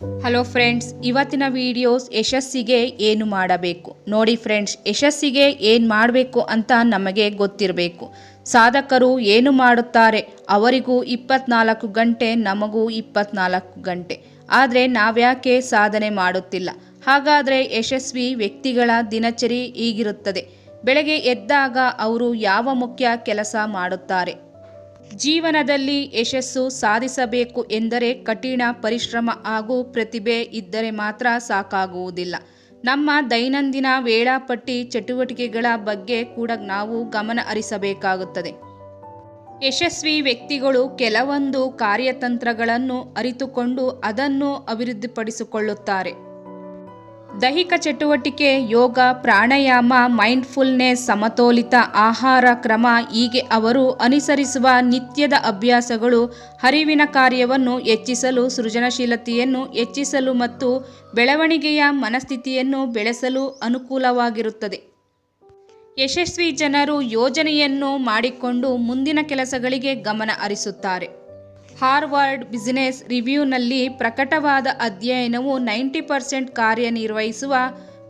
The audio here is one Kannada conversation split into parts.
ಹಲೋ ಫ್ರೆಂಡ್ಸ್ ಇವತ್ತಿನ ವಿಡಿಯೋಸ್ ಯಶಸ್ಸಿಗೆ ಏನು ಮಾಡಬೇಕು? ನೋಡಿ ಫ್ರೆಂಡ್ಸ್ ಯಶಸ್ಸಿಗೆ ಏನು ಮಾಡಬೇಕು ಅಂತ ನಮಗೆ ಗೊತ್ತಿರಬೇಕು. ಸಾಧಕರು ಏನು ಮಾಡುತ್ತಾರೆ? ಅವರಿಗೂ ಇಪ್ಪತ್ನಾಲ್ಕು ಗಂಟೆ, ನಮಗೂ ಇಪ್ಪತ್ನಾಲ್ಕು ಗಂಟೆ. ಆದರೆ ನಾವ್ಯಾಕೆ ಸಾಧನೆ ಮಾಡುತ್ತಿಲ್ಲ? ಹಾಗಾದರೆ ಯಶಸ್ವಿ ವ್ಯಕ್ತಿಗಳ ದಿನಚರಿ ಹೀಗಿರುತ್ತದೆ ಬೆಳಗ್ಗೆ ಎದ್ದಾಗ ಅವರು ಯಾವ ಮುಖ್ಯ ಕೆಲಸ ಮಾಡುತ್ತಾರೆ? ಜೀವನದಲ್ಲಿ ಯಶಸ್ಸು ಸಾಧಿಸಬೇಕು ಎಂದರೆ ಕಠಿಣ ಪರಿಶ್ರಮ ಹಾಗೂ ಪ್ರತಿಭೆ ಇದ್ದರೆ ಮಾತ್ರ ಸಾಕಾಗುವುದಿಲ್ಲ. ನಮ್ಮ ದೈನಂದಿನ ವೇಳಾಪಟ್ಟಿ ಚಟುವಟಿಕೆಗಳ ಬಗ್ಗೆ ಕೂಡ ನಾವು ಗಮನ ಹರಿಸಬೇಕಾಗುತ್ತದೆ. ಯಶಸ್ವಿ ವ್ಯಕ್ತಿಗಳು ಕೆಲವೊಂದು ಕಾರ್ಯತಂತ್ರಗಳನ್ನು ಅರಿತುಕೊಂಡು ಅದನ್ನು ಅಭಿವೃದ್ಧಿಪಡಿಸಿಕೊಳ್ಳುತ್ತಾರೆ. ದೈಹಿಕ ಚಟುವಟಿಕೆ, ಯೋಗ, ಪ್ರಾಣಾಯಾಮ, ಮೈಂಡ್ಫುಲ್ನೆಸ್, ಸಮತೋಲಿತ ಆಹಾರ ಕ್ರಮ ಹೀಗೆ ಅವರು ಅನುಸರಿಸುವ ನಿತ್ಯದ ಅಭ್ಯಾಸಗಳು ಹರಿವಿನ ಕಾರ್ಯವನ್ನು ಹೆಚ್ಚಿಸಲು, ಸೃಜನಶೀಲತೆಯನ್ನು ಹೆಚ್ಚಿಸಲು ಮತ್ತು ಬೆಳವಣಿಗೆಯ ಮನಸ್ಥಿತಿಯನ್ನು ಬೆಳೆಸಲು ಅನುಕೂಲವಾಗಿರುತ್ತದೆ. ಯಶಸ್ವಿ ಜನರು ಯೋಜನೆಯನ್ನು ಮಾಡಿಕೊಂಡು ಮುಂದಿನ ಕೆಲಸಗಳಿಗೆ ಗಮನ ಹರಿಸುತ್ತಾರೆ. ಹಾರ್ವರ್ಡ್ ಬಿಸಿನೆಸ್ ರಿವ್ಯೂನಲ್ಲಿ ಪ್ರಕಟವಾದ ಅಧ್ಯಯನವು ನೈಂಟಿ ಪರ್ಸೆಂಟ್ ಕಾರ್ಯನಿರ್ವಹಿಸುವ,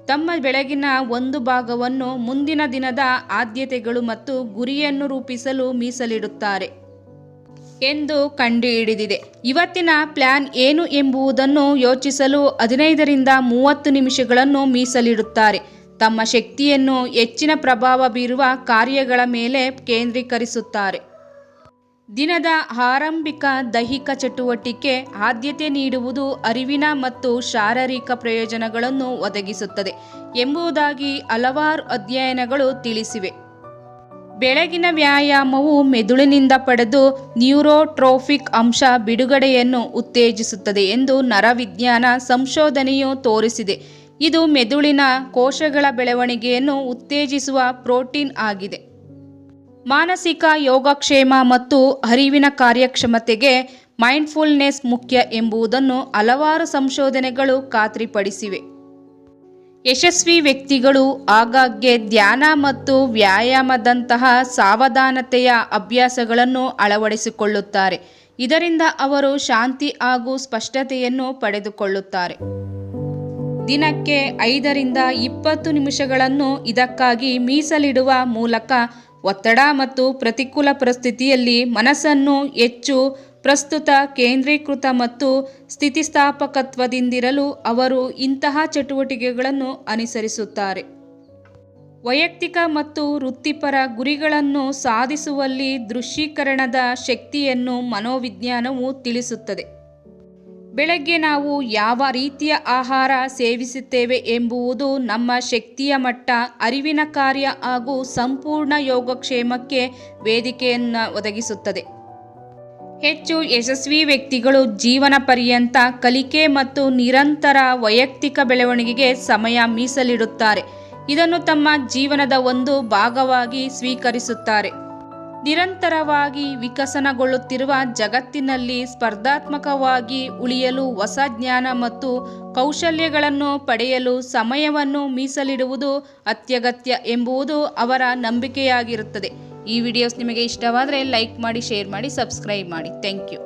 ತಮ್ಮ ಬೆಳಗಿನ ಒಂದು ಭಾಗವನ್ನು ಮುಂದಿನ ದಿನದ ಆದ್ಯತೆಗಳು ಮತ್ತು ಗುರಿಯನ್ನು ರೂಪಿಸಲು ಮೀಸಲಿಡುತ್ತಾರೆ ಎಂದು ಕಂಡುಹಿಡಿದಿದೆ. ಇವತ್ತಿನ ಪ್ಲಾನ್ ಏನು ಎಂಬುದನ್ನು ಯೋಚಿಸಲು ಹದಿನೈದರಿಂದ ಮೂವತ್ತು ನಿಮಿಷಗಳನ್ನು ಮೀಸಲಿಡುತ್ತಾರೆ. ತಮ್ಮ ಶಕ್ತಿಯನ್ನು ಹೆಚ್ಚಿನ ಪ್ರಭಾವ ಬೀರುವ ಕಾರ್ಯಗಳ ಮೇಲೆ ಕೇಂದ್ರೀಕರಿಸುತ್ತಾರೆ. ದಿನದ ಆರಂಭಿಕ ದೈಹಿಕ ಚಟುವಟಿಕೆ ಆದ್ಯತೆ ನೀಡುವುದು ಅರಿವಿನ ಮತ್ತು ಶಾರೀರಿಕ ಪ್ರಯೋಜನಗಳನ್ನು ಒದಗಿಸುತ್ತದೆ ಎಂಬುದಾಗಿ ಹಲವಾರು ಅಧ್ಯಯನಗಳು ತಿಳಿಸಿವೆ. ಬೆಳಗಿನ ವ್ಯಾಯಾಮವು ಮೆದುಳಿನಿಂದ ಪಡೆದು ನ್ಯೂರೋಟ್ರೋಫಿಕ್ ಅಂಶ ಬಿಡುಗಡೆಯನ್ನು ಉತ್ತೇಜಿಸುತ್ತದೆ ಎಂದು ನರವಿಜ್ಞಾನ ಸಂಶೋಧನೆಯು ತೋರಿಸಿದೆ. ಇದು ಮೆದುಳಿನ ಕೋಶಗಳ ಬೆಳವಣಿಗೆಯನ್ನು ಉತ್ತೇಜಿಸುವ ಪ್ರೋಟೀನ್ ಆಗಿದೆ. ಮಾನಸಿಕ ಯೋಗಕ್ಷೇಮ ಮತ್ತು ಅರಿವಿನ ಕಾರ್ಯಕ್ಷಮತೆಗೆ ಮೈಂಡ್ಫುಲ್ನೆಸ್ ಮುಖ್ಯ ಎಂಬುದನ್ನು ಹಲವಾರು ಸಂಶೋಧನೆಗಳು ಖಾತ್ರಿಪಡಿಸಿವೆ. ಯಶಸ್ವಿ ವ್ಯಕ್ತಿಗಳು ಆಗಾಗ್ಗೆ ಧ್ಯಾನ ಮತ್ತು ವ್ಯಾಯಾಮದಂತಹ ಸಾವಧಾನತೆಯ ಅಭ್ಯಾಸಗಳನ್ನು ಅಳವಡಿಸಿಕೊಳ್ಳುತ್ತಾರೆ. ಇದರಿಂದ ಅವರು ಶಾಂತಿ ಹಾಗೂ ಸ್ಪಷ್ಟತೆಯನ್ನು ಪಡೆದುಕೊಳ್ಳುತ್ತಾರೆ. ದಿನಕ್ಕೆ ಐದರಿಂದ ಇಪ್ಪತ್ತು ನಿಮಿಷಗಳನ್ನು ಇದಕ್ಕಾಗಿ ಮೀಸಲಿಡುವ ಮೂಲಕ ಒತ್ತಡ ಮತ್ತು ಪ್ರತಿಕೂಲ ಪರಿಸ್ಥಿತಿಯಲ್ಲಿ ಮನಸ್ಸನ್ನು ಹೆಚ್ಚು ಪ್ರಸ್ತುತ ಕೇಂದ್ರೀಕೃತ ಮತ್ತು ಸ್ಥಿತಿಸ್ಥಾಪಕತ್ವದಿಂದಿರಲು ಅವರು ಇಂತಹ ಚಟುವಟಿಕೆಗಳನ್ನು ಅನುಸರಿಸುತ್ತಾರೆ. ವೈಯಕ್ತಿಕ ಮತ್ತು ವೃತ್ತಿಪರ ಗುರಿಗಳನ್ನು ಸಾಧಿಸುವಲ್ಲಿ ದೃಶ್ಯೀಕರಣದ ಶಕ್ತಿಯನ್ನು ಮನೋವಿಜ್ಞಾನವು ತಿಳಿಸುತ್ತದೆ. ಬೆಳಗ್ಗೆ ನಾವು ಯಾವ ರೀತಿಯ ಆಹಾರ ಸೇವಿಸುತ್ತೇವೆ ಎಂಬುವುದು ನಮ್ಮ ಶಕ್ತಿಯ ಮಟ್ಟ, ಅರಿವಿನ ಕಾರ್ಯ ಹಾಗೂ ಸಂಪೂರ್ಣ ಯೋಗಕ್ಷೇಮಕ್ಕೆ ವೇದಿಕೆಯನ್ನು ಒದಗಿಸುತ್ತದೆ. ಹೆಚ್ಚು ಯಶಸ್ವಿ ವ್ಯಕ್ತಿಗಳು ಜೀವನ ಪರ್ಯಂತ ಕಲಿಕೆ ಮತ್ತು ನಿರಂತರ ವೈಯಕ್ತಿಕ ಬೆಳವಣಿಗೆಗೆ ಸಮಯ ಮೀಸಲಿಡುತ್ತಾರೆ. ಇದನ್ನು ತಮ್ಮ ಜೀವನದ ಒಂದು ಭಾಗವಾಗಿ ಸ್ವೀಕರಿಸುತ್ತಾರೆ. ನಿರಂತರವಾಗಿ ವಿಕಸನಗೊಳ್ಳುತ್ತಿರುವ ಜಗತ್ತಿನಲ್ಲಿ ಸ್ಪರ್ಧಾತ್ಮಕವಾಗಿ ಉಳಿಯಲು ಹೊಸ ಜ್ಞಾನ ಮತ್ತು ಕೌಶಲ್ಯಗಳನ್ನು ಪಡೆಯಲು ಸಮಯವನ್ನು ಮೀಸಲಿಡುವುದು ಅತ್ಯಗತ್ಯ ಎಂಬುದು ಅವರ ನಂಬಿಕೆಯಾಗಿರುತ್ತದೆ. ಈ ವಿಡಿಯೋಸ್ ನಿಮಗೆ ಇಷ್ಟವಾದರೆ ಲೈಕ್ ಮಾಡಿ ಶೇರ್ ಮಾಡಿ ಸಬ್ಸ್ಕ್ರೈಬ್ ಮಾಡಿ. Thank you